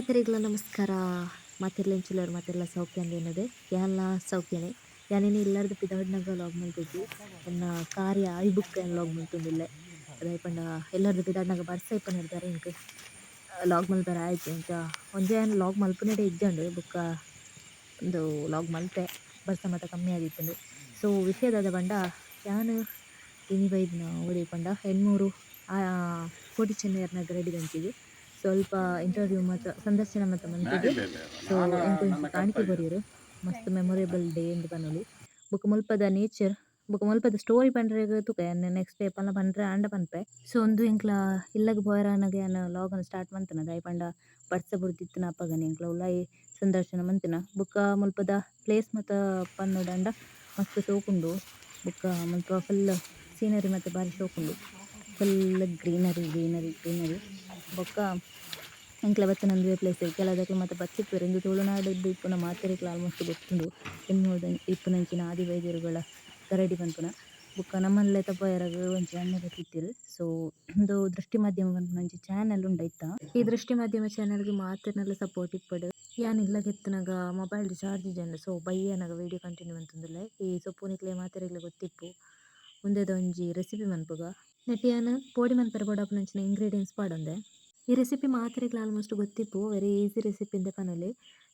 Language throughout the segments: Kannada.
ಮಾತೆರೆಗ್ಲ ನಮಸ್ಕಾರ. ಮಾತಿರ್ಲೆಂಚುಲರ್ ಮಾತೆರ್ಲ ಸೌಖ್ಯ ಅಂದೇನದೆ ಎಲ್ಲ ಸೌಖ್ಯನೇ. ಯಾನೇನು ಇಲ್ಲಾರ್ದು ಪಿದಾಡ್ನಾಗ ಲಾಗ್ ಮಲ್ತಿದ್ದಿ ನನ್ನ ಕಾರ್ಯ ಐ ಬುಕ್ ಏನು ಲಾಗ್ ಮಲ್ತೊಂದಿಲ್ಲೆ ಅದೇ ಪಂಡ ಎಲ್ಲರದು ಪಿದಾಡ್ನಾಗ ಬರ್ಸ ಇಪ್ಪನ ಹಿಡ್ದಾರೆ ಇಂಕ್ ಲಾಗ್ ಮಲ್ತಾರ ಆಯ್ತು ಇಂಕ ಒಂದೇ ಏನು ಲಾಗ್ ಮಲ್ಪುನೆಡೆ ಇದ್ದಂಡು ಬುಕ್ಕ ಒಂದು ಲಾಗ್ ಮಲ್ತೆ ಬರ್ಸ ಮಾತ ಕಮ್ಮಿ ಆಗಿತ್ತು ಸೊ ವಿಷಯದಾದ ಬಂಡ ಯಾನು ಇನಿ ಬೈದ್ನ ಓಡಿ ಪಂಡ ಹೆಣ್ಮೂರು ಕೋಟಿ ಚೆನ್ನೈರ್ನಾಗ ರೆಡಿ ಬಂತಿದ್ದು ಸ್ವಲ್ಪ ಇಂಟರ್ವ್ಯೂ ಮತ್ತು ಸಂದರ್ಶನ ಮತ್ತು ಮಂತಿಗೆ ಸೊ ಎಂಕೊಂಚ ಕಾಣಿಕೆ ಬರೆಯೋರು. ಮಸ್ತ್ ಮೆಮೊರೇಬಲ್ ಡೇ ಎಂದು ಪನೊಲಿ ಬೊಕ ಮುಲ್ಪದ ನೇಚರ್ ಬೊಕ ಮುಲ್ಪದ ಸ್ಟೋರಿ ಬಂದ್ರೆ ತುಕ ನೆಕ್ಸ್ಟ್ ಡೇ ಪಲ್ಲ ಪಂಡ್ರೆ ಆಂಡ ಪನ್ಪೆ ಸೊ ಒಂದು ಎಂಕ್ಲ ಇಲ್ಲಗ ಪೋಯರಾನಗ ಎನ್ನ ಲಾಗನ್ ಸ್ಟಾರ್ಟ್ ಮಂತನ ದಾಯ್ ಪಂಡ ಬರ್ಸ ಬುಡ್ದಿತ್ತಿನ ಅಪ್ಪಗನ ಎಂಕ್ಲ ಉಲಾಯಿ ಸಂದರ್ಶನ ಮಂತಿನ ಬೊಕ ಮುಲ್ಪದ ಪ್ಲೇಸ್ ಮತ್ತು ಪನ್ನೋಡಂಡ ಮಸ್ತ್ ಸೋಕುಂಡು ಬೊಕ ಮುಲ್ಪ ಫುಲ್ ಸೀನರಿ ಮತ್ತು ಬಾರಿ ಶೋಕುಂಡು. ಫುಲ್ ಗ್ರೀನರಿ ಗ್ರೀನರಿ ಗ್ರೀನರಿ ಬೊಕ್ಕ ಎಂಕ್ಲ ಬತ್ತನಂದುವೆ ಪ್ಲೇಸ್ ಕೆಲದಕ್ಲು ಮತ್ತೆ ಬಚ್ಚಿಪ್ಪೆರ್ ಇಂದು ತುಳುನಾಡುದು ಇಪ್ಪುನ ಮಾತೆರೆಗ್ಲ ಆಲ್ಮೋಸ್ಟ್ ಗೊತ್ತುಂಡು ಎನ್ನೋಡು ಇಪ್ಪುನಂಚಿನ ಆದಿವೈದ್ಯರುಗಳ ಗರಡಿ ಪನ್ಪುನ ಬೊಕ್ಕ ತಪ್ಪ ತಪ್ಪಯರಗ್ ಒಂಜಿ ಅಣ್ಣ ಬತ್ತಿತ್ತೆರ್ ಸೊ ಒಂದು ದೃಷ್ಟಿ ಮಾಧ್ಯಮ ಪನ್ಪುನಂಚಿ ಚಾನೆಲ್ ಉಂಡ ಇತ್ತ ಈ ದೃಷ್ಟಿ ಮಾಧ್ಯಮ ಚಾನೆಲ್ಗ್ ಮಾತೆರ್ನಲ ಸಪೋರ್ಟ್ ಇಪ್ಪಡ್ ಯಾನ್ ಇಲ್ಲಗೆತ್ತನಗ ಮೊಬೈಲ್ ಚಾರ್ಜ್ ಇಜ್ಜಂಡು ಸೊ ಬಯ್ಯನಗ ವಿಡಿಯೋ ಕಂಟಿನ್ಯೂ ಮಂತೊಂದುಲ್ಲೆ ಈ ಸೊಪ್ಪುನಿಕ್ಲೆ ಮಾತೆರೆಗ್ಲೆ ಗೊತ್ತಿಪ್ಪು. ಮುಂದೆದ ಒಂಜಿ ರೆಸಿಪಿ ಮನ್ಪುಗ ನೆಟ್ ಯಾನ್ ಪೋಡಿ ಮನ್ಪರೆ ಬೋಡಾಪುನಂಚಿನ ಇಂಗ್ರೀಡಿಯೆಂಟ್ಸ್ ಪಾಡೊಂದೆ. ಈ ರೆಸಿಪಿ ಮಾತ್ರೆಗಳು ಆಲ್ಮೋಸ್ಟ್ ಗೊತ್ತಿಪ್ಪು ವೆರಿ ಈಸಿ ರೆಸಿಪಿ ಇಂದ ಪನೊಲಿ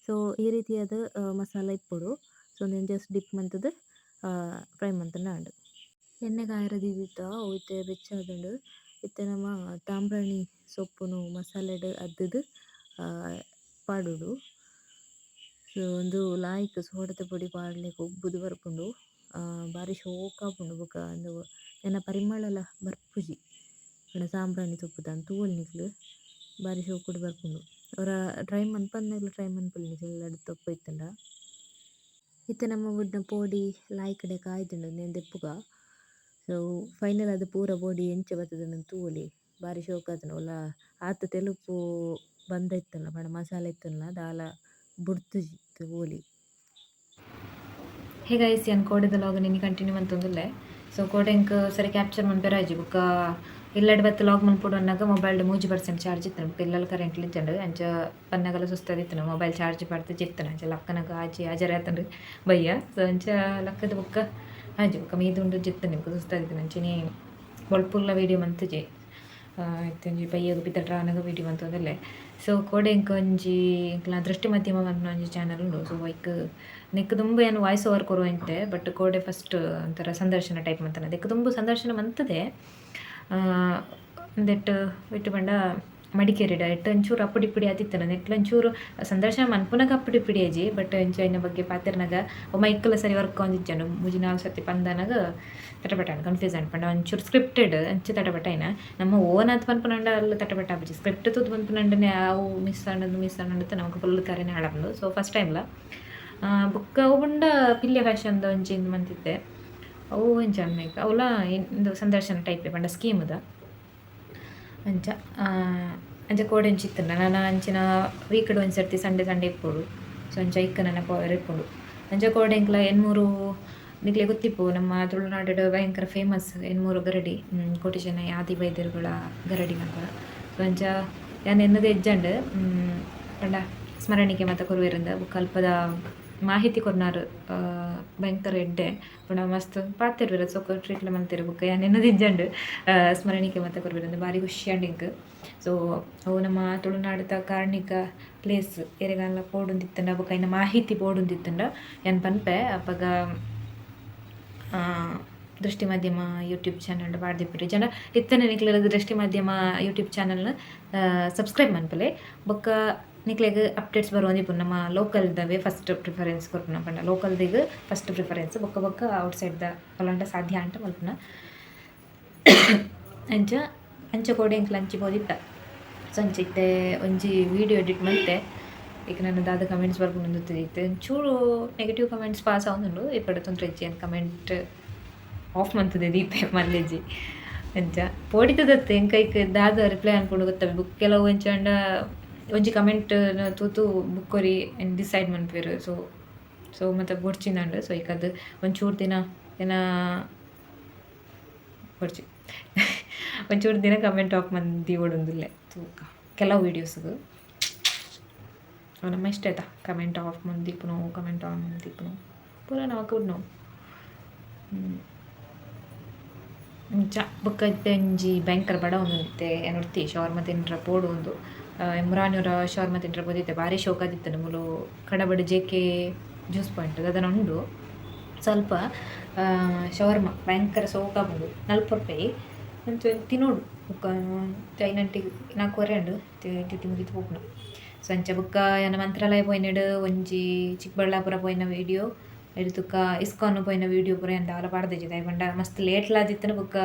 ಸೊ ಈ ರೀತಿಯಾದ ಮಸಾಲ ಇಪ್ಪೊಡು ಸೊ ನಾನು ಜಸ್ಟ್ ಡಿಪ್ ಮಂತದ ಫ್ರೈ ಮಂತನ ಆಂಡ್. ಎಣ್ಣೆ ಕಾಯರದಿದ್ದಿತ್ತ ಒಯ್ತೆ ಬೆಚ್ಚಾದುಂಡು ಇತ್ತೆ ನಮ್ಮ ತಾಂಬ್ರಾಣಿ ಸೊಪ್ಪುನು ಮಸಾಲೆಡ್ ಆ, ಪಾಡುಡು. ಸೊ ಒಂದು ಲಾಯ್ಕ್ ಸೋಡದ ಪುಡಿ ಪಾಡ್ಲೆಗ್ ಒಬ್ಬುದು ಬರ್ಪುಂಡು. ಬಾರಿ ಶೋಕ ಆಪುಂಡು ಬೊಕ. ಉಂದು ಎನ್ನ ಪರಿಮಳಲ ಬರ್ಪುಜಿ ಸಾಂಬ್ರಾಣಿ ಸೊಪ್ಪು ತಂದು ತೂವಲ್ ನಿಕ್ಲ್. ಬಾರಿ ಶೋಕುಡು ಬರ್ಪುಂಡು ಒರ ಟ್ರೈ ಮನ್ಪಂದೆಗ್ಲ ಟ್ರೈ ಮನ್ಪೊಲಿ ನಿಕುಲು ಲಡ್ಡು ತಪ್ಪು ಇತ್ತಂಡ ಇತ್ತೆ ನಮ್ಮ ಬುಡ್ನ ಪೋಡಿ ಲಾಯ್ಕಡೆ ಕಾಯ್ದುಂಡು ಉಂದೆನ್ ದೆಪ್ಪುಗ. ಸೊ ಫೈನಲ್ ಅದು ಪೂರ ಪೋಡಿ ಎಂಚ ಬರ್ತದನ್ನು ತೂಲಿ ಭಾರಿ ಶೋಕ್ ಆತುಂಡು ಒಲ ಆತ ತೆಲುಪು ಬಂದ ಇತ್ತಲ್ಲ ಬಣ ಮಸಾಲೆ ಇತ್ತಲ್ಲ, ದಾಲ ಬುಡ್ತು ಓಲಿ ಹೇ ಐಸಿ ಯಾನ್ ಕೋಡೆದ ಲಾಗ ನಿನ್ನೆ ಕಂಟಿನ್ಯೂ ಮಂತೊಂದುಲ್ಲೆ ಸೊ ಕೋಡೆಂಕ್ ಸರಿ ಕ್ಯಾಪ್ಚರ್ ಮನ್ಪೆರಾಜಿ ಬೊಕ ಇಲ್ಲಡ್ లాక్ ಲಾಗ್ అన్నాక మొబైల్ ಮೊಬೈಲ್ಡ್ ಮೂಜಿ ಪರ್ಸೆಂಟ್ ಚಾರ್ಜ್ ಇತ್ತು ಪಿಲ್ಲಲ್ ಕರೆಂಟ್ ಕರೆಂಟ್ పన్నగల ಅಂಚ ಪನ್ನಗಲ మొబైల్ ಮೊಬೈಲ್ ಚಾರ್ಜ್ చెప్తాను ಜಿತ್ತನ ಅಂಚ ಲಕ್ಕನಗ భయ్య ಆತಂಡು ಬಯ್ಯ. ಸೊ ಅಂಚ ಲಕ್ಕದ ಬೊಕ್ಕ ಆಜಿ ಬೊಕ చెప్తాను ఇంకా సుస్తుంది ಸುಸ್ತದಿತ್ತನ ಅಂಚಿನಿ వీడియో ವೀಡಿಯೋ చేయి ಇತ್ತೊಂಜಿ ಬಯ್ಯಗ್ ಡ್ರಾ ಆನಗ ವೀಡಿಯೋ ಮಂತೊಂದುಲ್ಲೆ ಸೊ ಕೋಡೆ ಇಂಕೊಂಜಿ ಎಂಕ್ಲ ದೃಷ್ಟಿ ಮಾಧ್ಯಮ ಪನ್ಪುನ ಒಂಜಿ ಚಾನಲ್ ಉಂಡು. ಸೊ ಐಕ್ ನೆಕ್ ತುಂಬ ಏನು ವಾಯ್ಸ್ ಓವರ್ ಕೊರುವಂತೆ ಬಟ್ ಕೋಡೆ ಫಸ್ಟ್ ಒಂಥರ ಸಂದರ್ಶನ ಟೈಪ್ ಮಂತನ. ಅದಕ್ಕೆ ತುಂಬ ಸಂದರ್ಶನ ಮಂತದೆ. ಒಂದೆಟ್ ಇಟ್ಟು ಪಂಡ ಮಡಿಕೇರಿಡ ಎಟ್ಟು ಒಂಚೂರು ಅಪ್ಪುಡಿ ಆತಿತ್ತು ಆತಿತ್ತನ ನೆಟ್ಲ? ಒಂಚೂರು ಸಂದರ್ಶನ ಮನ್ಪುನಗ ಅಪ್ಪುಡಿ ಪಿಡಿ ಅಜಿ ಬಟ್ ಎಂಚ ಐನ ಬಗ್ಗೆ ಪಾತೆರ್ನಗ ಒಮ್ಮ ಇಕ್ಕಲ ಸರಿ ವರ್ಕ್ ಒಂದಿಜ್ಜಂಡು ಮೂಜಿ ನಾಲ್ಕು ಸರ್ತಿ ಪಂದನಗ ತಟಪಟಾಣ ಕನ್ಫ್ಯೂಸ್ ಆಂಡ್ ಪಂಡ ಒಂಚೂರು ಸ್ಕ್ರಿಪ್ಟೆಡ್ ಅಂಚ ತಟಪಟಾಯಿನ ನಮ್ಮ ಓನ್ ಆತ್ ಪನ್ಪುನಂಡ ಅಲ್ಲ ತಟಪಟ ಆಪುಜಿ. ಸ್ಕ್ರಿಪ್ಟ್ ತುದ್ ಪನ್ಪುನಂಡನೆ ಅವು ಮಿಸ್ ಅನ್ನೋದು ಮಿಸ್ ಅನ್ನೋದು ನಮಗೆ ಫುಲ್ ಕರೆನೆ ಹಾಳಾಪುಂಡು ಸೊ ಫಸ್ಟ್ ಟೈಮ್ಲ ಬುಕ್ ಅವು ಬಂಡ ಪಿಲ್ಯ ಫ್ಯಾಷನ್ದು ಒಂಜಿಂದು ಮಂತಿದ್ದೆ ಅವು ಎಂಚ ಅನ್ಮೇಕ ಅವಲ ಇಂದು ಸಂದರ್ಶನ ಟೈಪ್ ಪಂಡ ಸ್ಕೀಮ್ ಅದ ಅಂಚ ಅಂಚ ಕೋಡೆ ಇತ್ತಂಡ ನಾನು ಅಂಚಿನ ವೀಕಡ್ ಒಂದು ಸರ್ತಿ ಸಂಡೆ ಸಂಡೆ ಇಪ್ಪೋಡು ಸೊ ಅಂಚ ಇಕ್ಕ ನನ್ನ ಪವರ್ ಅಂಚ ಕೋಡೆ ಎಂಕ್ಲ ಎನ್ಮೂರು ನಿಕ್ಲೆ ಗೊತ್ತಿಪ್ಪು, ನಮ್ಮ ತುಳುನಾಡು ಭಯಂಕರ ಫೇಮಸ್ ಎನ್ಮೂರು ಗರಡಿ ಕೋಟಿ ಜನ ಆದಿ ವೈದ್ಯರುಗಳ ಗರಡಿ ಅಂತ ಸೊ ಅಂಚ ಯಾನ್ ಎನ್ನದೇ ಎಜ್ಜಂಡ್ ಪಂಡ, ಸ್ಮರಣಿಕೆ ಮಾತ ಕೊರುವೆರಿಂದ ಕಲ್ಪದ ಮಾಹಿತಿ ಭಯಂಕರ ಎಡ್ಡೆ ಪುಣ ಮಸ್ತ್ ಪಾತೆರ್ವೆರ ಸೊಕ್ಕ ಟ್ರೀಟ್ಲ ಮಂತೆರ್ ಬೊಕ. ಯಾನ್ ಎನ್ನದ ಇಜ್ಜಂಡ್ ಸ್ಮರಣಿಕೆ ಮತ್ತೆ ಬಾರಿ ಖುಷಿ ಆಂಡ್ ಇಂಕ್ ಸೊ ಅವು ನಮ್ಮ ತುಳುನಾಡದ ಕಾರ್ಣಿಕ ಪ್ಲೇಸ್ ಎರೆಗಾಲ ಪೋಡುಂದಿತ್ತಂಡ ಬೊಕ. ಐನ ಮಾಹಿತಿ ಪೋಡುಂದಿತ್ತಂಡ. ಏನು ಪನ್ಪೆ ಅಪಗ ದೃಷ್ಟಿ ಮಾಧ್ಯಮ ಯೂಟ್ಯೂಬ್ ಚಾನಲ್ ಪಾಡ್ದಿಪ್ಪುಡು ಜನ ಇತ್ತನೆ ನಿಕ್ಲಿರೋದು ದೃಷ್ಟಿ ಮಾಧ್ಯಮ ಯೂಟ್ಯೂಬ್ ಚಾನಲ್ನ ಸಬ್ಸ್ಕ್ರೈಬ್ ಮನ್ಪಲೆ. ಬೊಕ್ಕ ನಿಕ್ಲೆಗ್ ಅಪ್ಡೇಟ್ಸ್ ಬರುವಂದಿಪ್ಪುಂಡು ನಮ್ಮ ಲೋಕಲ್ದವೆ ಫಸ್ಟ್ ಪ್ರಿಫರೆನ್ಸ್ ಕೊರ್ಪುನ ಪಂಡ. ಲೋಕಲ್ದಿಗ್ ಫಸ್ಟ್ ಪ್ರಿಫರೆನ್ಸ್ ಬೊಕ್ಕ ಬೊಕ್ಕ ದ ಪಲಂಡ ಸಾಧ್ಯ ಅಂತ ಮಲ್ಪುನ ಅಂಚ ಅಂಚ ಕೋಡೆ ಎಂಕ್ಲ ಅಂಚಿಪೋದಿತ್ತ ಸೊ ಅಂಚ ಇತ್ತೆ, ಒಂಜಿ ವಿಡಿಯೋ ಎಡಿಟ್ ಮಲ್ತೆ ಈಗ ನನ್ನ ದಾದ ಕಮೆಂಟ್ಸ್ ಬರ್ಕೊಂಡು ಇತ್ತೆ ಚೂರು ನೆಗೆಟಿವ್ ಕಮೆಂಟ್ಸ್ ಪಾಸ್ ಆವೊಂದುಂಡು. ಇಪ್ಪಡು ತೊಂದರೆ ಇಜ್ಜಿ ಅಂತ ಕಮೆಂಟ್ ಆಫ್ ಮಂತದೆ ದೀಪೆ ಮಲ್ಲೆಜ್ಜಿ ಅಂಚ, ಪೋಡಿತದತ್ತೆ. ಎಂಕೈಕ್ ದಾದ ರಿಪ್ಲೈ ಅನ್ಕೊಂಡು ಗೊತ್ತವೆ ಬುಕ್ ಕೆಲವು ಎಂಚಂಡ ಒಂಜಿ ಕಮೆಂಟ್ ತೂತು ಬುಕ್ ಕೊರಿ ಡಿಸೈಡ್ ಮನ್ಪೇರು. ಸೊ ಸೊ ಮತ್ತೆ ಬೊಡ್ಚಿಂದಾಂಡ್ ಸೊ ಈಗ ಅದು ಒಂಚೂರು ದಿನ ಏನ ಬೊಡ್ಚಿ ಒಂಚೂರು ದಿನ ಕಮೆಂಟ್ ಆಫ್ ಮಂದಿ ಓಡೊಂದುಲ್ಲೆ. ತೂಕ. ಕೆಲವು ವೀಡಿಯೋಸ್ಗೆ. ನಮ್ಮ ಇಷ್ಟ ಆಯ್ತಾ? ಕಮೆಂಟ್ ಆಫ್ ಮುಂದಿಪ್ಪನು ಕಮೆಂಟ್ ಆನ್ ಮುಂದಿಪ್ಪನು ಪೂರ ನಾವು ಕೊಡ್ನು. ಚ ಬೊಕ್ಕ ಒಂಜಿ ಭಯಂಕರ ಬಡ ಒಂದು ಏನೊಡ್ತಿ ಶವರ್ಮ ಒಂದು. ಇಮ್ರಾನಿಯವರ ಶವರ್ಮ ತಿಂಟ್ರ ಬಂದಿದ್ದೆ ಭಾರಿ ಶೋಕ ಆದಿತ್ತನು ಮುಲು ಕಡಬಡ ಜೆ ಕೆ ಜ್ಯೂಸ್ ಪಾಯಿಂಟ್ ಅದನ್ನು ಉಂಡು. ಸ್ವಲ್ಪ ಶವರ್ಮ, ಭಯಂಕರ ಸೋಕ ಬಂದು ನಲ್ಪ ರೂಪಾಯಿ. ತಿನ್ನೋಡು. ಐನಂಟಿ ನಾಲ್ಕುವರೆ ಉಂಡು ತಿತ್ತಿ ಮುಗಿತು ಹೋಗ್ನು ಸೊ ಬುಕ್ಕ ಎನ್ನ ಮಂತ್ರಾಲಯ ಪೋಯಿನಡ್ ಒಂಜಿ ಚಿಕ್ಕಬಳ್ಳಾಪುರ ಪೋಯಿನ ವಿಡಿಯೋ ಇಸ್ಕಾನ್ ಪೋಯಿನ ವಿಡಿಯೋ ಪೂರ ಎಂದ ಆಲ ಪಾಡ್ದಿಜ್ಜಿ ದಾಯೆ ಪಂಡ ಮಸ್ತ್ ಲೇಟ್ ಲಾದಿತ್ತನ ಬೊಕ್ಕ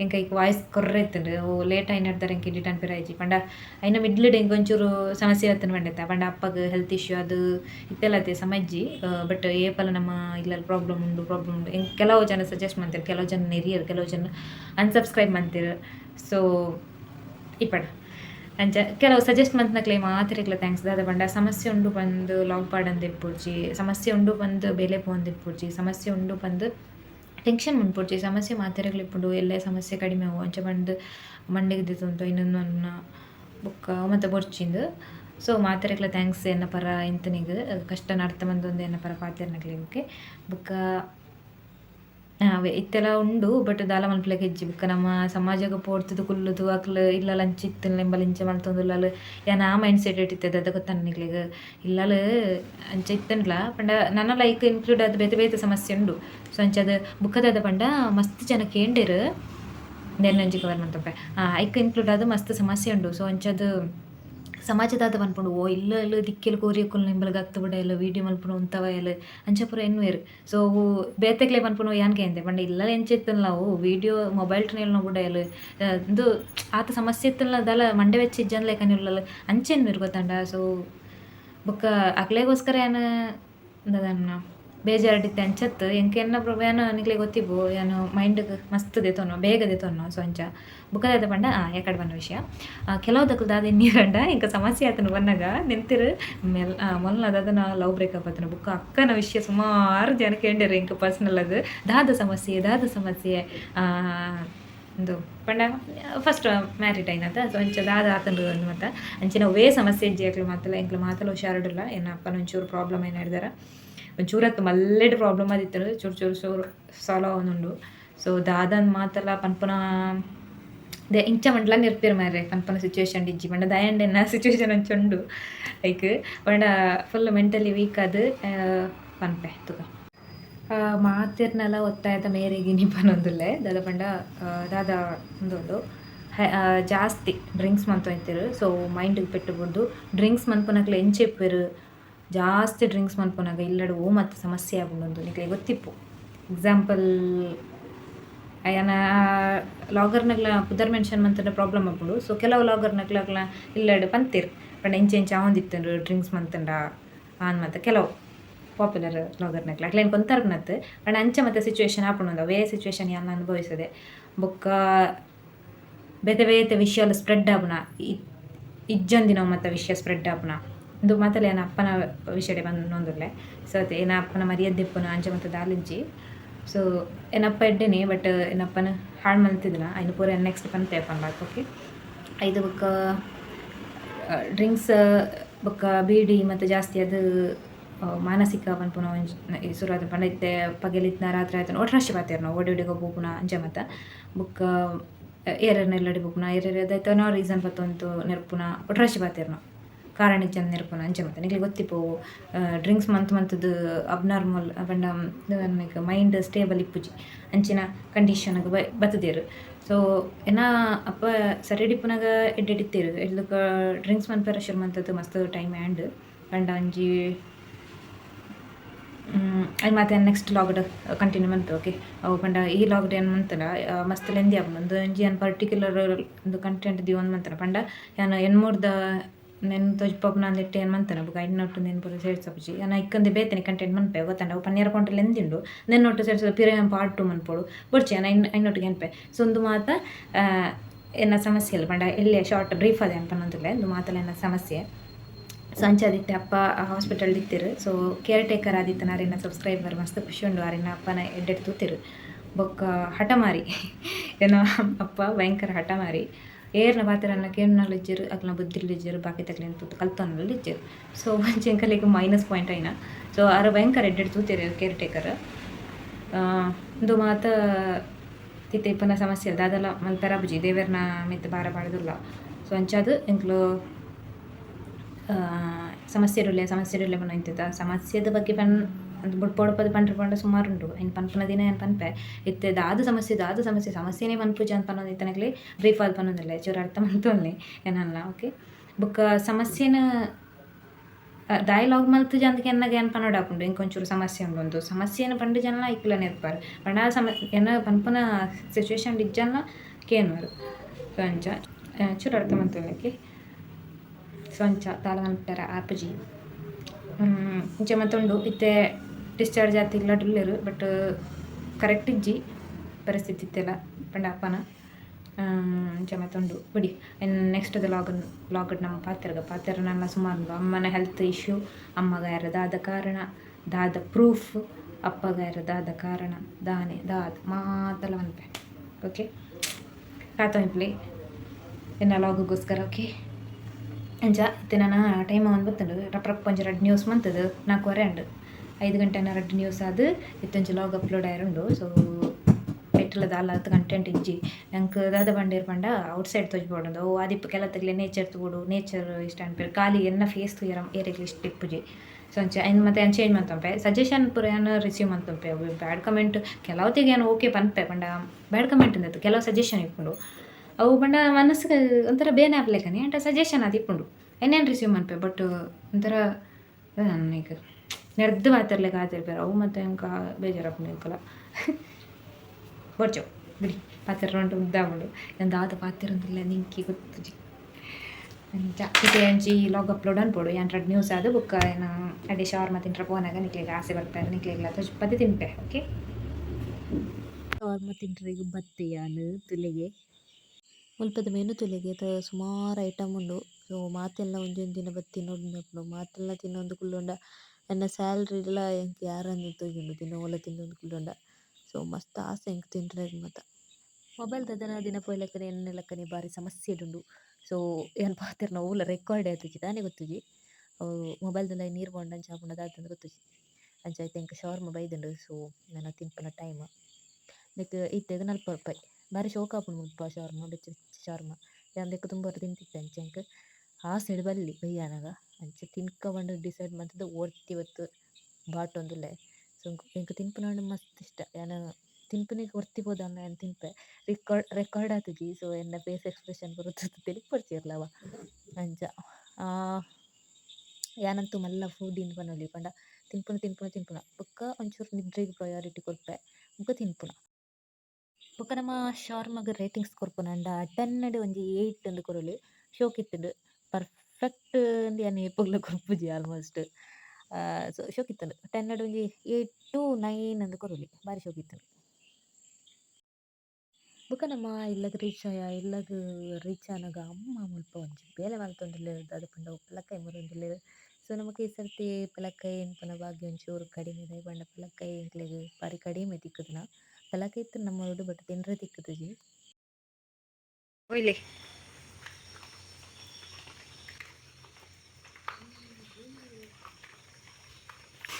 ಎಂಕ ಈಗ ವಾಯ್ಸ್ ಕೊರ್ರೆ ಇತ್ತು ಓ ಲೇಟ್ ಆಯ್ನಡ್ದಾರೆ ಎಂಕ್ ಎಡಿಟ್ ಅನ್ಪಿರ ಆಯ್ಜಿ ಪಂಡ ಐನ ಮಿಡ್ಲ್ಡ್ ಎಂಕ್ ಒಂಚೂರು ಸಮಸ್ಯೆ ಆತನ ಪಂಡೆತ್ತ ಪಂಡ ಅಪ್ಪಗ್ ಹೆಲ್ತ್ ಇಶ್ಯೂ ಅದು ಇತ್ತೆಲ್ಲತ್ತೆ ಸಮಜ್ಜಿ ಬಟ್ ಏಪಲ ನಮ್ಮ ಇಲ್ಲ ಪ್ರಾಬ್ಲಮ್ ಉಂಡು ಪ್ರಾಬ್ಲಮ್ ಉಂಡು ಕೆಲವು ಜನ ಸಜೆಸ್ಟ್ ಮಾಡ್ತಾರೆ ಕೆಲವು ಜನ ನೆರಿಯರು ಕೆಲವು ಜನ ಅನ್ಸಬ್ಸ್ಕ್ರೈಬ್ ಮಾಡ್ತೀರ ಸೊ ಇಪ್ಪಡ ಅಂಚ ಕೆಲವು ಸಜೆಸ್ಟ್ ಮಂತ್ನಕ್ಲೆ ಮಾತ್ರ ಇಕ್ಲ ಥ್ಯಾಂಕ್ಸ್ ದಾದ ಬಂಡ ಸಮಸ್ಯೆ ಉಂಡು ಬಂದು ಲಾಗ್ ಅಂತ ಇಪ್ಪುಡ್ಜಿ ಸಮಸ್ಯೆ ಉಂಡು ಬಂದು ಬೆಲೆ ಪೋಂದ್ ಇಪ್ಪುಡ್ಜಿ ಸಮಸ್ಯೆ ಉಂಡು ಬಂದು ಟೆನ್ಷನ್ ಮುನ್ಪುಡ್ಜಿ ಸಮಸ್ಯೆ ಮಾತೆರೆಗ್ಲು ಇಪ್ಪುಂಡು ಎಲ್ಲ ಸಮಸ್ಯೆ ಕಡಿಮೆ ಅವು ಅಂಚ ಮಂಡಿಗೆ ಮಂಡೆಗ್ ಅಂತ ಇನ್ನೊಂದು ನನ್ನ ಮತ್ತು ಬೊರ್ಚಿಂದು. ಸೊ ಮಾತೆರೆಗ್ಲ ಥ್ಯಾಂಕ್ಸ್ ಎನ್ನ ಪರ ಇಂತನಿಗ್ ಕಷ್ಟನ ಅರ್ಥ ಒಂದು ಎನ್ನ ಪರ ಪಾತೆರ್ನಕ್ಲೆಗೆ ಬೊಕ್ಕ ಅವೆ ಇತ್ತೆಲ ಉಂಡು ಬಟ್ ದಾಲ ಮನ್ಪುಲೆಗ್ ಹೆಜ್ಜಿ ಬುಕ್ಕ. ನಮ್ಮ ಸಮಾಜಗ ಪೋರ್ತದ ಕುಲ್ಲುದು, ಅಕ್ಲ್ ಇಲ್ಲ ಲಂಚ್ ಇತ್ತಿನ ಎಂಬಲ್ ಇಂಚ ಮಲ್ತೊಂದುಲ್ಲಲ್ ಯಾ ಆ ಮೈಂಡ್ ಸೆಟ್ ಇಟ್ಟಿತ್ತದ ಅದ ಗೊತ್ತನ್ನಿಕ್ಲೆಗ್ ಇಲ್ಲಲ್, ಅಂಚ ಇತ್ತನ್ಲ ಪಂಡ ನನ್ನ ಲೈಕ್ ಇನ್ಕ್ಲೂಡ್ ಅದು ಬೇತೆ ಬೇತೆ ಸಮಸ್ಯೆ ಉಂಡು. ಸೊ ಅಂಚ ಅದು ಬುಕ್ಕದಾದ ಪಂಡ ಮಸ್ತ್ ಜನ ಕೇಂಡಿರು ನೆನ್ನಂಜಿ ಕವರ್ ಆ, ಐಕ್ ಇನ್ಕ್ಲೂಡ್ ಆದ್ ಮಸ್ತ್ ಸಮಸ್ಯೆ ಉಂಡು. ಸೊ ಅಂಚದ್ ಸಮಾಜದಾದ ಪನ್ಪುಂಡು ಓ, ಇಲ್ಲ ಇಲ್ಲ, ದಿಕ್ಕೆಲ್ ಕೋರಿಯಕ್ಕುಲ್ ನಿಂಬಲ್ಗಾಗ್ತು ಬಿಡ, ಇಲ್ಲ ವೀಡಿಯೋ ಮಲ್ಪುಣು ಉಂತವ ಇಲ್ಲ. ಅಂಚ ಪೂರ ಎನ್ನುವೆರ್ ಸೊ ಬೇತೆಕ್ಲೆ ಪನ್ಪುನ ಯಾನ್ಕೆ ಅಂದೆ? ಪಂಡ ಇಲ್ಲ ಎಂಚಿತ್ತಲ್ಲ ನಾವು? ವೀಡಿಯೋ ಮೊಬೈಲ್ ಟ್ರೇಲ್ ನೋಡ್ಬಿಡ, ಇಲ್ಲ. ಇದು, ಆತ ಸಮಸ್ಯೆ ಇತ್ತಲ್ಲ, ಅದಲ್ಲ ಮಂಡೆ ವೆಚ್ಚ ಇಜ್ಜನ್ ಲೆಕ್ಕನಿಲ್ಲ ಅಂಚೆನ್ ಮಿರ್ ಗೊತ್ತಂಡ? ಸೊ ಬೊಕ್ಕ ಅಕ್ಲೆಗೋಸ್ಕರ ಏನು ದಾದನ್ನ ಬೇಜಾರಡಿತ್ತೆ ಅಂಚತ್ ಎಂಕ್ ಎನ್ನ ಪ್ರೊ ಏನ ನಿಕ್ಲೆ ಗೊತ್ತಿಪ್ಪು ಏನು ಮೈಂಡ್ಗ್ ಮಸ್ತ್ ದೆತೊನ್ನೊ ಬೇಗ ದೆತೊನ್ನೊ ಸೊಂಚ ಬುಕ್ಕದಾದ ಪಂಡ, ಆ, ಯಾಕಡೆ ಬಂದ ವಿಷಯ? ಕೆಲವು ದಾದ ನೀರಂಡ ಇಂಕ ಸಮಸ್ಯೆ ಆತನು ಬಂದಾಗ ನಿಂತಿರು. ಮೆಲ್ ಮೊಲ್ನ ದಾದನ ಲವ್ ಬ್ರೇಕಪ್ ಆತನು. ಬುಕ್ಕ ಅಕ್ಕನ ವಿಷಯ ಸುಮಾರು ಜನ ಕೇಂಡಿರು ಇಂಕ ಪರ್ಸ್ನಲ್ ಅದು ದಾದ ಸಮಸ್ಯೆ ದಾದ ಸಮಸ್ಯೆ. ಒಂದು ಪಂಡ ಫಸ್ಟ್ ಮ್ಯಾರಿಡ್ ಆಯ್ನದ ಸೊ ಅಂಚ ದಾದ ಆತಂದು ಮತ್ತೆ ಅಂಚಿನ ವೇ ಸಮಸ್ಯೆ ಇಜ್ಜಿ ಅಕ್ಲು ಮಾತಲ್ಲ ಎಂಕ್ಲು ಮಾತಲ್ಲ ಹುಷಾರಿಡಲ್ಲ. ಏನ ಒಂಚೂರು ಪ್ರಾಬ್ಲಮ್ ಏನು ಹಿಡ್ದಾರ ಒಂಚೂರತ್ತು ಮಲ್ಲೆಡ್ ಪ್ರಾಬ್ಲಮ್ ಆದಿತ್ತು ಚೂರು ಚೂರು ಚೂರು ಸಾಲ್ವ್ ಅವನುಂಡು ಸೊ ದಾದನ್ ಮಾತಲ್ಲ, ಪನ್ಪುನ, ದೇ, ಇಂಚ ಮಂಡಲ ನಿರ್ಪಿರ ಮಾರ್ರೆ, ಪನ್ಪನ ಸಿಚುವೇಶನ್ ಇಜ್ಜಿ. ಮಂಡ ದಯಂಡ್ ಎನ್ನ ಸಿಚುವೇಶನ್ ಅಂಚುಂಡು ಲೈಕ್ ಪಂಡ ಫುಲ್ ಮೆಂಟಲಿ ವೀಕ್ ಅದು ಪನ್ಪೆ, ತುಗ. ಮಾತಿರ್ನೆಲ್ಲ ಒತ್ತಾಯದ ಮೇರೆಗೆ ನಿಪನೊಂದುಲ್ಲೆ ದಾದ ಪಂಡ ದಾದ ಒಂದೊಂದು. ಜಾಸ್ತಿ ಡ್ರಿಂಕ್ಸ್ ಮಂತೊಯ್ತಿರು. ಸೊ ಮೈಂಡಿಗೆ ಪೆಟ್ಟುಬುಡ್ದು ಡ್ರಿಂಕ್ಸ್ ಮನ್ಪುನಕ್ಲೆ ಎಂಚೆಪ್ಪೆರು ಜಾಸ್ತಿ ಡ್ರಿಂಕ್ಸ್ ಮಾಡ್ಕೊಂಡಾಗ ಇಲ್ಲಡ್ ಓ ಮತ್ತೆ ಸಮಸ್ಯೆ ಆಗುಂಡೊಂದು ನಿಕ್ಲೆ ಗೊತ್ತಿಪ್ಪು. ಎಕ್ಸಾಂಪಲ್ ಅಯ್ಯನ ಲಾಗರ್ನಗ್ಲ ಪುದರ್ ಮೆನ್ಷನ್ ಮಂತನ ಪ್ರಾಬ್ಲಮ್ ಆಗ್ಬಿಡು. ಸೊ ಕೆಲವು ಲಾಗರ್ನಗ್ಲಗ್ಲ ಇಲ್ಲಡ್ ಪಂತೆರ್ ಪಂಡ ಇಂಚ ಇಂಚ ಆವೊಂದಿತ್ತಂಡು ಡ್ರಿಂಕ್ಸ್ ಮಂತಂಡ, ಆನ್ ಮತ್ತೆ ಕೆಲವು ಪಾಪ್ಯುಲರ್ ಲಾಗರ್ನಗ್ಲ ಅಕ್ಲೇನ್ ಕೊಂತರ್ನತ್ ಪಂಡ ಅಂಚೆ ಮತ್ತೆ ಸಿಚುವೇಶನ್ ಆಪುಂಡು ಅವೇ ಸಿಚುವೇಶನ್ ಯಾನ ಅನುಭವಿಸದೆ. ಬೊಕ್ಕ ಬೇತೆ ಬೇತೆ ವಿಷಯ ಸ್ಪ್ರೆಡ್ ಆಪುನ ಇಜ್ಜೊಂದಿನ ಮತ್ತೆ ವಿಷಯ ಸ್ಪ್ರೆಡ್ ಆಪುನ ಇಂದು ಮಾತಲೆ ಏನು ಅಪ್ಪನ ವಿಷಯಡೆ ಬಂದೊಂದುಲ್ಲೆ ಸೊ ಅತ್ತೆ ಏನ ಅಪ್ಪನ ಮರ್ಯಾದೆ ಅಂಜ ಮತ್ತು ದಾಲಿಂಜಿ. ಸೊ ಏನಪ್ಪ ಎಡ್ಡೆನೆ ಬಟ್ ಏನಪ್ಪನ ಹಾಳು ಮಲ್ತಿದ್ದಿನ ಐನು ಪೂರ ನೆಕ್ಸ್ಟ್ ಪಂತೆ ಬಾಕ್ ಓಕೆ ಐದು ಬೊಕ್ಕ ಡ್ರಿಂಕ್ಸ್ ಬೊಕ್ಕ ಬೀಡಿ ಮತ್ತು ಜಾಸ್ತಿ ಅದು ಮಾನಸಿಕ ಪನ್ಪುನ ಒಂಜಿ ಸುರಾದ ಪಂಡ ಇತ್ತೆ ಪಗೆಲಿತ್ನ ರಾತ್ರಿ ಆಯ್ತು ಒಟ್ರಾಶಿ ಪಾತೆರ್ ನಾವು, ಓಡಿ ಓಡಿಗೆ ಪೋಪುನ ಅಂಜೆ ಮತ್ತು. ಬೊಕ್ಕ ಏರರ್ ನೆಲ್ಲಡಿ ಬುಕ್ನ ಏರರ್ ಅದಾಯ್ತು ನೋ ರೀಸನ್ ಪತ್ತೊಂತು ನೆರ್ಪುನ ಒಟ್ರಾಶಿ ಪಾತೆರ್ ನಾವು. ಕಾರಣ ಚಂದ ನೆರ್ಪುನ ಅಂಚ ಮತ್ತೆ ನಿಕ್ಲೆ ಗೊತ್ತಿಪ್ಪು ಡ್ರಿಂಕ್ಸ್ ಮಂತ್ ಮಂತದ್ದು ಅಬ್ನಾರ್ಮಲ್ ಪಂಡ ನಮಗೆ ಮೈಂಡ್ ಸ್ಟೇಬಲ್ ಇಪ್ಪುಜಿ, ಅಂಚಿನ ಕಂಡೀಷನ್ಗ್ ಬತ್ತದೇರು. ಸೊ ಎನ್ನ ಅಪ್ಪ ಸರಿಡಿಪ್ಪುನಾಗ ಎಡ್ಡೆಡಿತ್ತೇರು. ಎಡ್ಲಕ ಡ್ರಿಂಕ್ಸ್ ಮಂತ್ ಶುರು ಮಂತದ್ದು ಮಸ್ತ್ ಟೈಮ್ ಆ್ಯಂಡ್ ಪಂಡ ಅಂಜಿ ಅದು ಮತ್ತೆ ನೆಕ್ಸ್ಟ್ ಲಾಕ್ಡ್ ಕಂಟಿನ್ಯೂ ಮಂತ್ ಓಕೆ ಅವು ಪಂಡ ಈ ಲಾಕ್ಡ್ ಏನು ಮಂತನ ಮಸ್ತ್ ಲೆಂದಿ ಆಪುಂಡು ಒಂದು ಒಂಜಿ ಏನು ಪರ್ಟಿಕ್ಯುಲರ್ ಒಂದು ಕಂಟೆಂಟ್ ದಿ ಒಂದು ಮಂತನ ಪಂಡ, ಏನು ಎನ್ಮೂರ್ದ ತೊಜ್ಪಾಪುನ ಅಂದಿಟ್ಟು ಏನು ಮಂತನ ಬೊಕ ಐನೊಟ್ಟು ನೆನ್ ಪೂರ ಸೇರ್ಸಪುಜಿ ಯಾನ ಇಕ್ಕಂದು ಬೇತನೆ ಕಂಟೆಂಟ್ ಮನ್ಪೆ ಗೊತ್ತಂಡ ಅವು ಪನ್ನೆರ ಕೊಂಟಲ್ ಎಂದಿಂಡು ನೆನ್ನೊಟ್ಟು ಸೇರ್ಸ ಪಿರ ಪಾರ್ಟ್ ಟು ಮನ್ಪೋಡು ಬೊಡ್ಚಿ ಯಾನ ಐನ್ ಐನೊಟ್ಟಿಗೆ ಎನ್ಪೆ ಸೊ ಒಂದು ಮಾತ ಎನ್ನ ಸಮಸ್ಯೆ ಇಲ್ಲ ಪಂಡ ಇಲ್ಲೇ ಶಾರ್ಟ್ ಬ್ರೀಫ್ ಅದೇ ಅನ್ಪನ್ನೊಂದುಲ್ಲೆ ಒಂದು ಮಾತಲ್ಲ ಎನ್ನ ಸಮಸ್ಯೆ ಸಂಚಾದಿತ್ತೆ ಅಪ್ಪ ಹಾಸ್ಪಿಟಲ್ ಇತ್ತಿರು ಸೊ ಕೇರ್ ಟೇಕರ್ ಆದಿತ್ತು ನಾರಿನ ಸಬ್ಸ್ಕ್ರೈಬರ್ ಮಸ್ತ್ ಖುಷಿ ಉಂಡು ಆರಿನ ಅಪ್ಪನ ಎಡ್ಡೆಡ್ ತೂತಿರು ಬೊಕ್ಕ ಹಠಮಾರಿ ಏನೋ ಅಪ್ಪ ಭಯಂಕರ ಹಠಮಾರಿ ಏರ್ನ ಪಾತೆರನ್ನ ఇచ్చారు అట్లా ಅಕ್ಲ ಬುದ್ಧಿಲ್ ಇಜ್ಜೆರ್, ಬಾಕಿ ತಕ್ಲೆ కలుతాను ಕಲ್ತೊನಲ್ ಇಜ್ಜೆರ್. ಸೊ ಒಂಚಿ ಎಂಕಲೆಗ್ ಮೈನಸ್ ಪಾಯಿಂಟ್ ಐನ. ಸೊ ಅರ ಭಯಂಕರ ಎಡ್ಡೆಡ್ ತೂತೆರ್ ಕೇರ್ ಟೇಕರ್ ಇಂದು ಮಾತ ತಿತ್ತೆ ಇಪ್ಪನ ಸಮಸ್ಯೆ ಅಲ್ಲ ದಾದಲ ಮಲ್ಪೆರ ಬುಜಿ ದೇವೆರ್ನ ಮಿತ್ ಭಾರ ಬಾಡ್ದುಲ್ಲ ಸೊ ಅಂಚಾದ್ ಎಂಕ್ಲು ಸಮಸ್ಯೆ ಇರಲಿ ಸಮಸ್ಯೆ ಇರಲಿ ಪನ್ನ ಇಂತಿತ್ತ ಸಮಸ್ಯೆದ ಬಗ್ಗೆ ಪನ್ ಅಂತ ಬುಡ್ಪೊಡಪದ ಪಂಡ್ರೆ ಪಂಡ ಸುಮಾರು ಉಂಟು ಇನ್ನು ಪನ್ಪನ ದಿನ ಏನು ಪನ್ಪೆ ಇತ್ತೆ ದಾದ ಸಮಸ್ಯೆ ದಾದ ಸಮಸ್ಯೆ. ಸಮಸ್ಯೆನೇ ಪನ್ಪುಜ ಅಂತ ಪನ್ನೋದು ಇತ್ತನಗ್ಲಿ ಬ್ರೀಫ್ ಆಲ್ ಪನ್ನೋದಿಲ್ಲ. ಚೂರು ಅರ್ಥ ಮಾಡ್ತೋನ್ಲಿ ಏನಲ್ಲ ಓಕೆ ಬುಕ್ ಸಮಸ್ಯೆನ ಡೈಲಾಗ್ ಮಲ್ತು ಜನಕ್ಕೆ ಎನ್ನಗೆ ಏನು ಪನ್ನೋಡು ಹಾಕೊಂಡು ಇಂಕೊಂಚೂರು ಸಮಸ್ಯೆ ಉಂಡು ಒಂದು ಸಮಸ್ಯೆನ ಪಂಡು ಜನ ಇಕ್ಕಲನೇ ಇರ್ಪಾರು ಪಂಡ ಸಮ ಏನ ಪನ್ಪನ ಸಿಚುವೇಶನ್ ಇಜ್ಜನ ಕೇನೋರು. ಸಂಚ. ಚೂರು ಅರ್ಥ ಮಾಡ್ತೋನ್ಲಿಕ್ಕೆ ಸ್ವಂಚ ತಾಳ ಮಲ್ಪೆರ ಆಪಜಿ. ಇಂಚ ಮತ್ತೊಂಡು. ಇತ್ತೆ ಡಿಸ್ಚಾರ್ಜ್ ಆತಿಲ್ಲ ಡ್ರಿಲ್ಲರು ಬಟ್ ಕರೆಕ್ಟ್ ಇಜ್ಜಿ ಪರಿಸ್ಥಿತಿ ಇತ್ತೆಲ್ಲ ಪಂಡ ಅಪ್ಪನ ಇಂಚ ತೊಂಡು ಬಿಡಿ. ನೆಕ್ಸ್ಟ್ ಲಾಗ್ ಲಾಗಡ್ ನಮ್ಮ ಪಾತ್ರಗ. ಪಾತ್ರ ನನ್ನ ಸುಮಾರು. ಅಮ್ಮನ ಹೆಲ್ತ್ ಇಶ್ಯೂ ಅಮ್ಮಗ ಯಾರದಾದ ಕಾರಣ, ದಾದ ಪ್ರೂಫ್ ಅಪ್ಪಗ ಯಾರದಾದ ಕಾರಣ, ದಾನೆ, ದಾದ ಮಾತಲ್ಲ ಮನ್ಪೆ ಓಕೆ ಕಾತೊಂಪ್ಲಿ ಎನ್ನ ಲಾಗಗೋಸ್ಕರ ಓಕೆ ಅಂಜ ಇತ್ತೆ ನಾನು ಟೈಮ್ ಒಂದು ಬತ್ತಂಡು ರಪ್ಪ ರಪ್ಪ ಒಂಜಿ ರಡ್ ನ್ಯೂಸ್ ಮಂತದು, ನಾಲ್ಕುವರೆ ಅಂಡು. ಐದು ಗಂಟೆನ ರಡ್ ನ್ಯೂಸ್ ಆದ್ ಇತ್ತೊಂಜಿ ಲಾಗ್ ಅಪ್ಲೋಡ್ ಆಯ್ರುಂಡು. ಸೊ ಪೆಟ್ಲದ ಅಲ್ಲ ಹತ್ತು ಕಂಟೆಂಟ್ ಇಜ್ಜಿ. ನಂಗೆ ದಾದ ಬಂಡೇರ್ ಪಂಡ ಔಟ್ ಸೈಡ್ ತೊಜ್ಬೋಡು ಓ, ಆದಿಪ್ಪ ಕೆಲ ತೆಗ್ಲೆ ನೇಚರ್ ತಗೋಡು. ನೇಚರ್ ಇಷ್ಟ ಅನ್ಪೇರು. ಖಾಲಿ ಎನ್ನ ಫೇಸ್ ತುಯರ ಏರಿಯಾಗ್ಲಿ ಇಷ್ಟ ಟಿಪ್ಪುಜಿ ಸೊ ಅಂಚೆ ಏನು ಮತ್ತೆ ಏನು ಚೇಂಜ್ ಮಂತಂಪೆ? ಸಜೆಷನ್ ಪೂರ ಏನು ರಿಸೀವ್ ಮಂತಂಪೆ? ಬ್ಯಾಡ್ ಕಮೆಂಟ್ ಕೆಲವತ್ತಿಗೆ ಏನು ಓಕೆ ಪನ್ಪೆ ಪಂಡ. ಬ್ಯಾಡ್ ಕಮೆಂಟ್ ಅಂದತ್ತು ಕೆಲವು ಸಜೆಷನ್ ಇಪ್ಪುಂಡು. ಅವು ಬಂಡ ಮನಸ್ಸಿಗೆ ಒಂಥರ ಬೇನೆ ಆಗ್ಲೇಕನಿ. ಅಂಟ ಸಜೆಷನ್ ಅದು ಇಟ್ಕೊಂಡು ಏನೇನು ರಿಸೀವ್ ಮನ್ಪೆ ಬಟ್ ಒಂಥರ ನನ್ನ ಈಗ ನೆರ್ದು ಕಾತಿರ್ಬೇಕು ಅವು ಮತ್ತೆ ಎಂಕ ಬೇಜಾರಪ್ಪ ನಿಲ್ಕಲ್ಲ ಬರ್ಚವು ಬಿಡಿ. ಪಾತ್ರ ಉಂಟು ಉದ್ದಾಗುಂಡು ಎಂದಾದ ಪಾತ್ರ ಅಂತಿಲ್ಲ ನಿಂಕಿ ಗೊತ್ತು ಜಿ. ಇದು ಅಂಚಿ ಲಾಗ್ ಅಪ್ಲೋಡ್ ಅನ್ಬೋಡು ಎಂಟ್ರೆಡ್ ನ್ಯೂಸ್ ಅದು ಬುಕ್ ಏನು ಅಡಿ ಶವರ್ ಇಂಟ್ರ ಫೋನಾಗ ನಿಕ್ಲಿಗೆ ಆಸೆ ಬರ್ತಾರೆ ನಿಕ್ಲಿಗಿಲ್ಲ. ಅದು ಪದ್ಧತಿ ತಿಂಪೆ ಓಕೆ ಶವರ್ ಮತ್ತು ಬತ್ತೆ ಯಾನು, ತುಲೆಗೆ. ಮುಲ್ಪದ ಮೇನು ತುಲೆಗೆ ಸುಮಾರು ಐಟಮ್ ಉಂಡು. ಸೊ ಮಾತೆಲ್ಲ ಒಂಜೊಂದು ದಿನ ಬತ್ತಿ ತಿನ್ನೋಡು ಮಾತೆಲ್ಲ ತಿನ್ನೊಂದು ಕುಲ್ಲುಂಡ ನನ್ನ ಸ್ಯಾಲ್ರಿ ಎಲ್ಲ ಎಂಕ್ ಯಾರನ್ನು ತೋಜುಂಡು ದಿನ ಒಲ ತಿನ್ನೊಂದು ಕುಲ್ಲುಂಡ ಸೊ ಮಸ್ತ್ ಆಸೆ ಎಂಕ್ ತಿಂಟ್ರೆ ಮಾತ ಮೊಬೈಲ್ ದದನ ದಿನ ಪೋಯ್ಲಕ್ಕನೆ ಎನ್ನ ಲೆಕ್ಕನೆ ಬಾರಿ ಸಮಸ್ಯೆ ಉಂಡು. ಸೊ ಏನು ಪಾತಿರ್ನ ಓಲ ರೆಕಾರ್ಡ್ ಆಯ್ತುಜಿ ತಾನೇ ಗೊತ್ತುಜಿ ಅವು ಮೊಬೈಲ್ದಲ್ಲ ನೀರು ಬೋಂಡ ಅಂಚ ಹಾಕೊಂಡ ಅದಾತಂದು ಗೊತ್ತುಜಿ ಅಂಚಾಯ್ತು ಎಂಕ್ ಶವರ್ಮ ಬೈದುಂಡು ಸೊ ನಾನು ತಿನ್ಪನ ಟೈಮ್ ನೆಕ್ ಇತ್ತೆಗ್ ನಲ್ಪ ರೂಪಾಯಿ ಬಾರಿ ಶೋಕ ಆಪುಂಡು ಮುಲ್ಪ ಶಾರ್ಮ ಬೆಚ್ಚ ಬೆಚ್ಚ ಶಾರ್ಮ ಯಾಂದೆಕ್ ತುಂಬ ತಿಂತಿತ್ತೆ ಅಂಚೆ ಎಂಕ್. ಆ ಸೈಡ್ ಬಲ್ಲಿ ಬೈಯಾನಗ ಅಂಚೆ ತಿನ್ಕ ಬಂದು ಡಿಸೈಡ್ ಮಂತುದು ಒರ್ತಿ ಒತ್ತ್ ಬಾಟ್ ಒಂದುಲ್ಲೆ. ಸೊ ಎಂಕ್ ತಿನ್ಪುನ ಮಸ್ತ್ ಇಷ್ಟ. ಯಾನ ತಿನ್ಪುನಿಗೆ ಒರ್ತಿಬೋದ ಅನ್ನ ಏನು ತಿನ್ಪೆ ರೆಕಾರ್ಡ್ ರೆಕಾರ್ಡ್ ಆತುಜಿ ಸೊ ಎನ್ನ ಫೇಸ್ ಎಕ್ಸ್ಪ್ರೆಷನ್ ಬರುತ್ತದೆ ಅವ ಅಂಚ ಯಾನಂತೂ ಮಲ್ಲ ಫುಡ್ ಪನೊಲಿ ಪಂಡ ತಿನ್ಪುನ ತಿನ್ಪುನ ತಿನ್ಪುನ. ಬೊಕ್ಕ ಒಂಚೂರು ನಿದ್ರೆಗೆ ಪ್ರಯಾರಿಟಿ ಕೊರ್ಪೆ ಬೊಕ್ಕ ತಿನ್ಪುನ. ಬೊಕ್ಕ ನಮ್ಮ ಶಾರ್ಮಗ ರೇಟಿಂಗ್ಸ್ ಕೊರ್ಪುನಂಡ ಟೆನ್ನಡ್ ಒಂಜಿ ಏಯ್ಟ್ ಅಂದ್ ಕೊರೊಲಿ ಶೋಕಿತ್ತುಂಡು. ಪರ್ಫೆಕ್ಟ್ ಅಂದ್ ಯಾನ್ ಏಪಗ್ಲ ಕೊರ್ಪುಜಿ ಆಲ್ಮೋಸ್ಟ್ ಸೊ ಶೋಕಿತ್ತುಂಡು ಟೆನ್ನಡ್ ಒಂಜಿ ಏಯ್ಟ್ ಟು ನೈನ್ ಅಂದ್ ಕೊರೊಲಿ ಬಾರಿ ಶೋಕಿತ್ತುಂಡು ಬೊಕ ನಮ್ಮ ಇಲ್ಲಗ ರೀಚ್ ಆಯ ಇಲ್ಲಗ ರೀಚ್ ಆನಾಗ ಅಮ್ಮ ಮುಲ್ಪ ಒಂಜಿ ಬೇಲೆ ಮಲ್ತೊಂದುಲ್ಲೆರ್ ದಾದ ಪಂಡ ಉಪ್ಪಲಕಾಯಿ ಮುರೊಂದುಲ್ಲೆರ್ ಸೊ ನಮಕ್ ಈ ಸರ್ತಿ ಪಲಕಾಯಿ ಎನ್ಪುನ ಭಾಗ್ಯ ಒಂಚೂರು ಕಡಿಮೆ ದಾಯೆ ಪಂಡ ಪಲಕ್ಕೈ ಎಂಕ್ಲೆಗ್ ಬಾರಿ ಕಡಿಮೆ ತಿಕ್ಕುದುನ ಪಲಕ್ಕೈ ಇತ್ತು ನಮ್ಮ ಬಟ್ ತಿನ್ರೆ ತಿಕ್ಕುದುಜಿ ಒಯ್ಲೆ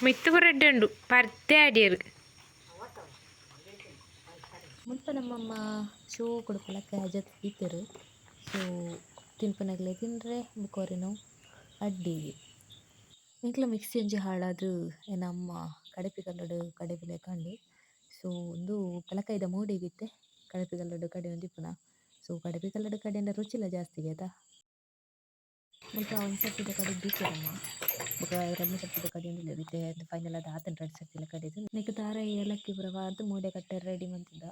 ಮಿತ್ತು ಹೊರಡ್ಡೆ ಉಂಡು. ಪರ್ತೆ ಅಡಿಯರು ಮುಲ್ಪ ನಮ್ಮಮ್ಮ ಶೂ ಕೊಡು ಪಲಕಾಯಿ ಅಜತ್ ಇತ್ತರು ಸೊ ತಿನ್ಪುನಗ್ಲೆ ತಿನ್ರೆ ಬುಕೋರಿ ನಾವು ಅಡ್ಡಿಗೆ ಇಂಕ್ಲ ಮಿಕ್ಸಿ ಒಂಜಿ ಹಾಳಾದ್ರು ಏನಮ್ಮ ಕಡಪಿ ಕಲ್ಲಡ್ ಕಡೆಪಿಲೆ ಕಂಡು ಸೊ ಉಂದು ಪಲಕಾಯಿದ ಮೂಡಿಗಿತ್ತೆ. ಕಡಪಿ ಕಲ್ಲಡು ಕಡೆ ಒಂದಿಪ್ಪುನ ಸೊ ಕಡೆಪಿ ಕಲ್ಲಡು ಕಡೆಯಿಂದ ರುಚಿಲ್ಲ ಜಾಸ್ತಿಗೆ ಆಯ್ತಾ ಮತ್ತೆ ಒಂದು ಸರ್ತಿದ ಕಡೆ ದೀತಿರಮ್ಮ ಬೊಕ ಎರಡನೇ ಸರ್ತಿದ ಕಡೆ ಒಂದಿಲ್ಲ ಇತ್ತೆ ಫೈನಲ್ ಅದು ಆತನ ಎರಡು ಸರ್ತಿಲ ಕಡೆದು ನೆಕ್ ದಾರ ಏಲಕ್ಕಿ ಪೂರ ವಾರ್ದು ಮೂಡೆ ಕಟ್ಟೆ ರೆಡಿ ಮಂತಿದ್ದ